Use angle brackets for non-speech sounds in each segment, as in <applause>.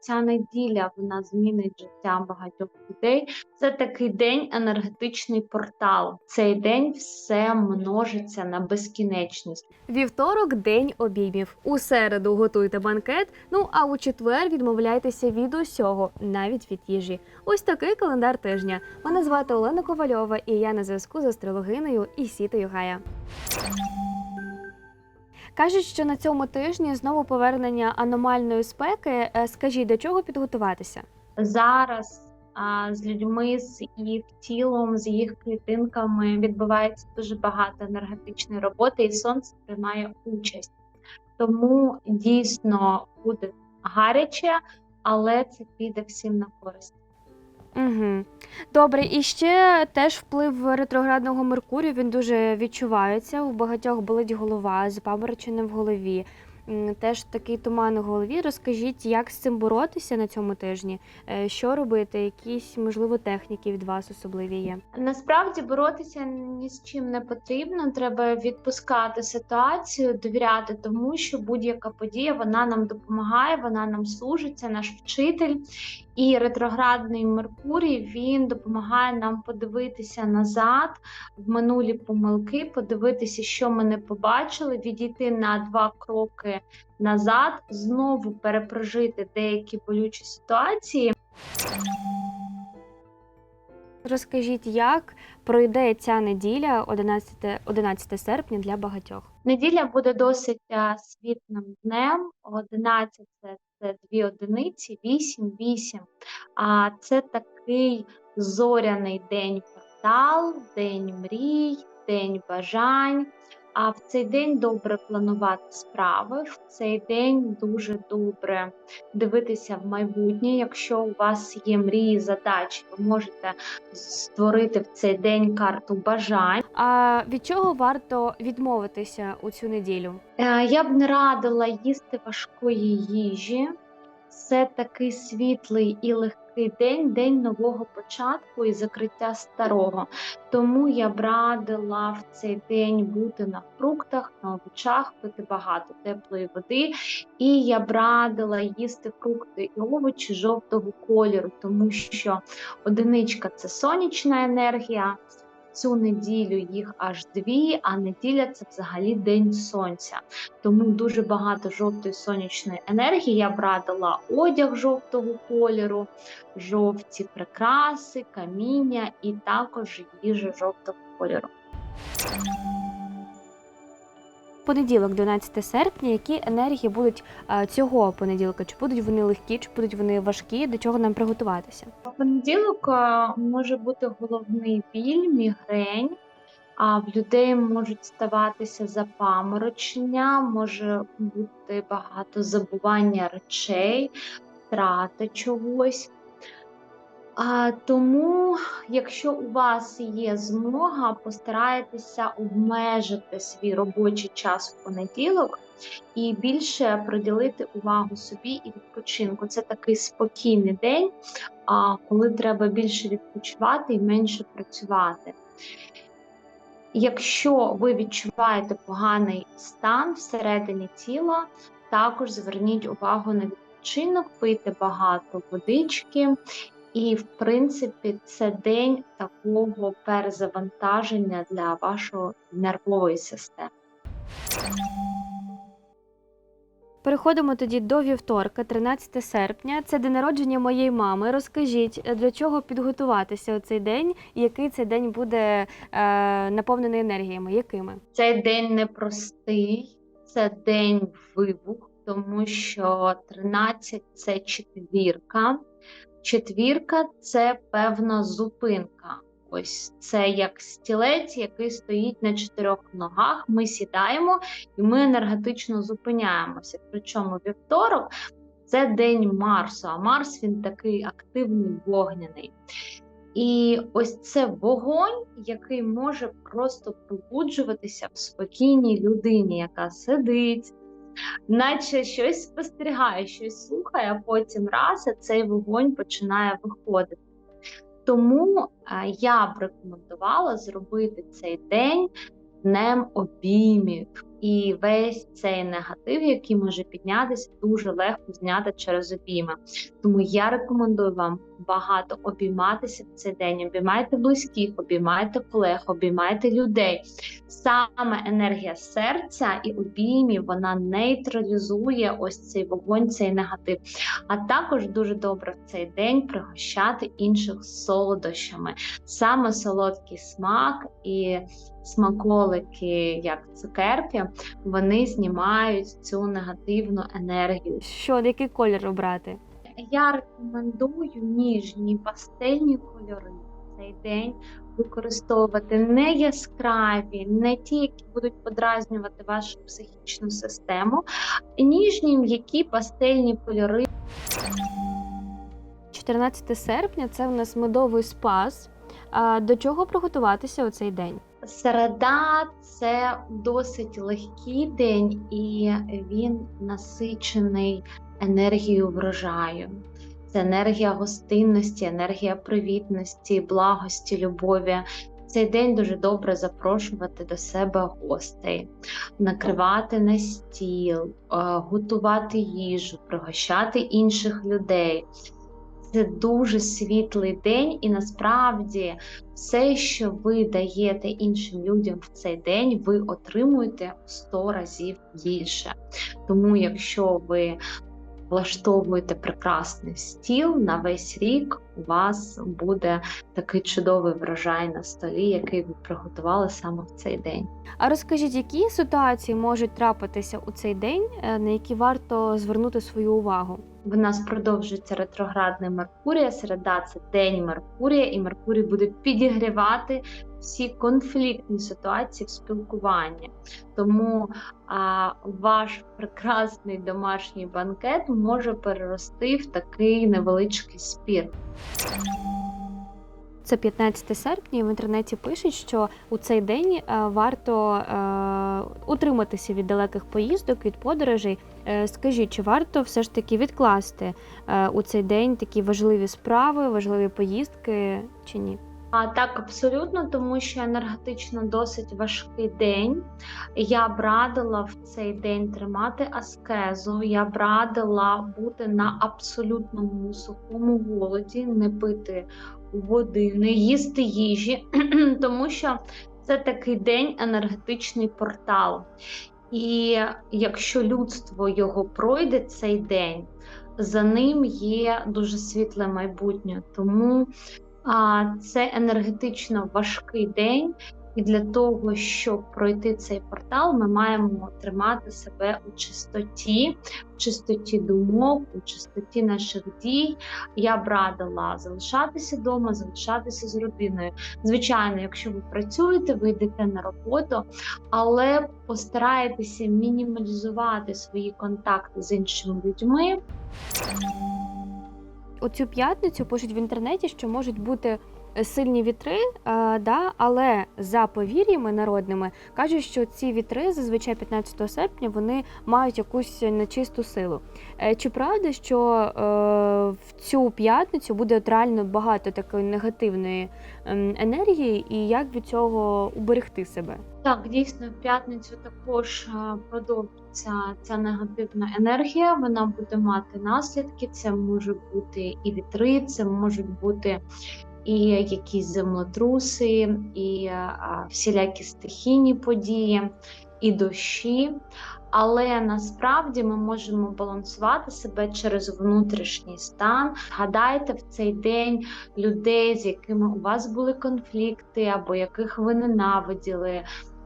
ця неділя вона змінить життя багатьох людей. Це такий день енергетичний портал. Цей день все множиться на безкінечність. Вівторок день обіймів. У середу готуйте банкет. Ну а у четвер відмовляйтеся від усього, навіть від їжі. Ось такий календар тижня. Мене звати Олена Ковальова, і я на зв'язку з астрологиною Ісітою Гая. Кажуть, що на цьому тижні знову повернення аномальної спеки. Е, Скажіть, до чого підготуватися? Зараз з людьми, з їх тілом, з їх клітинками відбувається дуже багато енергетичної роботи, і сонце приймає участь. Тому дійсно буде гаряче, але це піде всім на користь. Угу. Добре, і ще теж вплив ретроградного Меркурію він дуже відчувається. У багатьох болить голова, запаморочення в голові. Теж такий туман у голові. Розкажіть, як з цим боротися на цьому тижні? Е, Що робити? Якісь можливо техніки від вас особливі є? Насправді боротися ні з чим не потрібно. Треба відпускати ситуацію, довіряти тому, що будь-яка подія вона нам допомагає, вона нам служить, це наш вчитель. І ретроградний Меркурій він допомагає нам подивитися назад в минулі помилки, подивитися, що ми не побачили, відійти на два кроки назад, знову перепрожити деякі болючі ситуації. Розкажіть, як пройде ця неділя, 11, 11 серпня для багатьох? Неділя буде досить а, світлим днем. 11 це, це дві одиниці, 8 – 8. А це такий зоряний день портал, день мрій, день бажань. А в цей день добре планувати справи. В цей день дуже добре дивитися в майбутнє. Якщо у вас є мрії, задачі, ви можете створити в цей день карту бажань. А від чого варто відмовитися у цю неділю? Е, Я б не радила їсти важкої їжі. Це такий світлий і легкий день, день нового початку і закриття старого. Тому я б радила в цей день бути на фруктах, на овочах, пити багато теплої води. І я б радила їсти фрукти і овочі жовтого кольору, тому що одиничка це сонячна енергія. Цю неділю їх аж дві, а неділя це взагалі день сонця. Тому дуже багато жовтої сонячної енергії. Я б радила одяг жовтого кольору, жовті прикраси, каміння і також їжа жовтого кольору. Понеділок, 12 серпня, які енергії будуть е, цього понеділка? Чи будуть вони легкі, чи будуть вони важкі? До чого нам приготуватися? Понеділок е, може бути головний біль, мігрень. А в людей можуть ставатися запаморочення, може бути багато забування речей, втрата чогось. Тому, якщо у вас є змога, постарайтеся обмежити свій робочий час в понеділок і більше приділити увагу собі і відпочинку. Це такий спокійний день, коли треба більше відпочивати і менше працювати. Якщо ви відчуваєте поганий стан всередині тіла, також зверніть увагу на відпочинок, пийте багато водички. І, в принципі, це день такого перезавантаження для вашої нервової системи. Переходимо тоді до вівторка, 13 серпня. Це день народження моєї мами. Розкажіть, для чого підготуватися у цей день, і який цей день буде е, наповнений енергіями? Якими? Цей день непростий, це день вибух, тому що 13 це четвірка. Четвірка це певна зупинка. Ось це як стілець, який стоїть на чотирьох ногах. Ми сідаємо і ми енергетично зупиняємося. Причому вівторок це день Марсу, а Марс він такий активний вогняний. І ось це вогонь, який може просто пробуджуватися в спокійній людині, яка сидить, наче щось спостерігає, щось слухає, а потім раз і цей вогонь починає виходити. Тому е, я б рекомендувала зробити цей день днем обіймів, і весь цей негатив, який може піднятися, дуже легко зняти через обійми. Тому я рекомендую вам багато обійматися в цей день. Обіймайте близьких, обіймайте колег, обіймайте людей. Саме енергія серця і обіймів вона нейтралізує ось цей вогонь, цей негатив. А також дуже добре в цей день пригощати інших солодощами. Саме солодкий смак і смаколики, як цукерки, вони знімають цю негативну енергію. Що, який колір обрати? Я рекомендую ніжні пастельні кольори в цей день використовувати не яскраві, не ті, які будуть подразнювати вашу психічну систему, ніжні м'які пастельні кольори. 14 серпня це у нас медовий спас. До чого приготуватися у цей день? Середа це досить легкий день, і він насичений енергією врожаю. Це енергія гостинності, енергія привітності, благості, любові. Цей день дуже добре запрошувати до себе гостей, накривати на стіл, е, готувати їжу, пригощати інших людей. Це дуже світлий день, і насправді все, що ви даєте іншим людям в цей день, ви отримуєте в 100 разів більше. Тому, якщо ви влаштовуєте прекрасний стіл на весь рік, у вас буде такий чудовий врожай на столі, який ви приготували саме в цей день. А розкажіть, які ситуації можуть трапитися у цей день, е, на які варто звернути свою увагу? В нас продовжується ретроградний Меркурія. Середа це день Меркурія, і Меркурій буде підігрівати всі конфліктні ситуації в спілкуванні. Тому а, ваш прекрасний домашній банкет може перерости в такий невеличкий спір. Це 15 серпня, і в інтернеті пишуть, що у цей день е, варто е, утриматися від далеких поїздок, від подорожей. Е, Скажіть, чи варто все ж таки відкласти у цей день такі важливі справи, важливі поїздки чи ні? А так, абсолютно, тому що енергетично досить важкий день. Я б радила в цей день тримати аскезу. Я б радила бути на абсолютному сухому голоді, не пити води, не їсти їжі, <clears throat> тому що це такий день енергетичний портал. І якщо людство його пройде цей день, за ним є дуже світле майбутнє. Тому а, це енергетично важкий день, і для того, щоб пройти цей портал, ми маємо тримати себе у чистоті, в чистоті думок, у чистоті наших дій. Я б радила залишатися вдома, залишатися з родиною. Звичайно, якщо ви працюєте, ви йдете на роботу, але постарайтеся мінімалізувати свої контакти з іншими людьми. У цю п'ятницю пишуть в інтернеті, що можуть бути е, сильні вітри, е, да, але за повір'ями народними кажуть, що ці вітри зазвичай 15 серпня вони мають якусь нечисту силу. Е, Чи правда, що е, в цю п'ятницю буде от реально багато такої негативної ем, енергії, і як від цього уберегти себе? Так, дійсно, в п'ятницю також е, продовжиться ця негативна енергія. Вона буде мати наслідки. Це можуть бути і вітри, це можуть бути і якісь землетруси, і всілякі стихійні події, і дощі. Але насправді ми можемо балансувати себе через внутрішній стан. Гадайте в цей день людей, з якими у вас були конфлікти, або яких ви ненавиділи,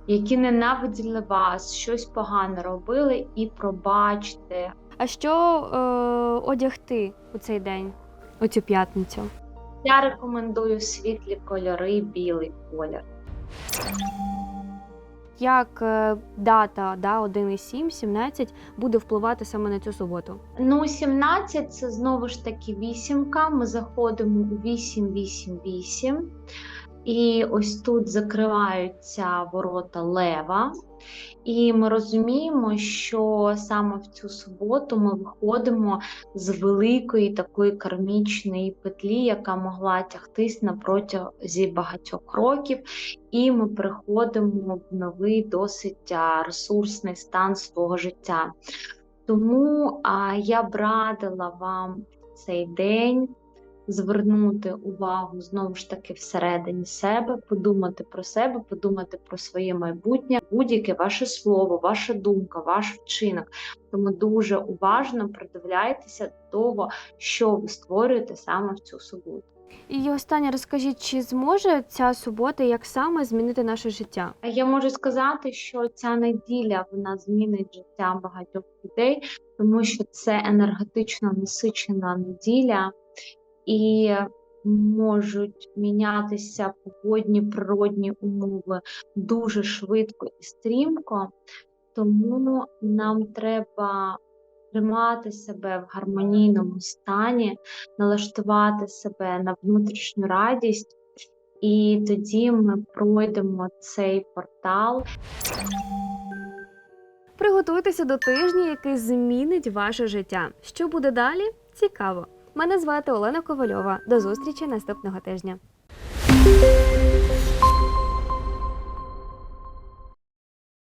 які ненавиділи вас, щось погане робили, і пробачте. А що е, одягти у цей день, у цю п'ятницю? Я рекомендую світлі кольори, білий колір. Як е, дата да, 1,7, 17 буде впливати саме на цю суботу? Ну, 17 це знову ж таки вісімка. Ми заходимо у 8-8-8. І ось тут закриваються ворота лева. І ми розуміємо, що саме в цю суботу ми виходимо з великої такої кармічної петлі, яка могла тягтись на протязі багатьох років, і ми переходимо в новий досить ресурсний стан свого життя. Тому а, я б радила вам цей день звернути увагу знову ж таки всередині себе, подумати про себе, подумати про своє майбутнє, будь-яке ваше слово, ваша думка, ваш вчинок. Тому дуже уважно придивляйтеся до того, що ви створюєте саме в цю суботу. І останнє розкажіть, чи зможе ця субота як саме змінити наше життя? Я можу сказати, що ця неділя вона змінить життя багатьох людей, тому що це енергетично насичена неділя, і можуть мінятися погодні природні умови дуже швидко і стрімко. Тому нам треба тримати себе в гармонійному стані, налаштувати себе на внутрішню радість, і тоді ми пройдемо цей портал Приготуйтеся до тижня, який змінить ваше життя. Що буде далі? Цікаво. Мене звати Олена Ковальова. До зустрічі наступного тижня.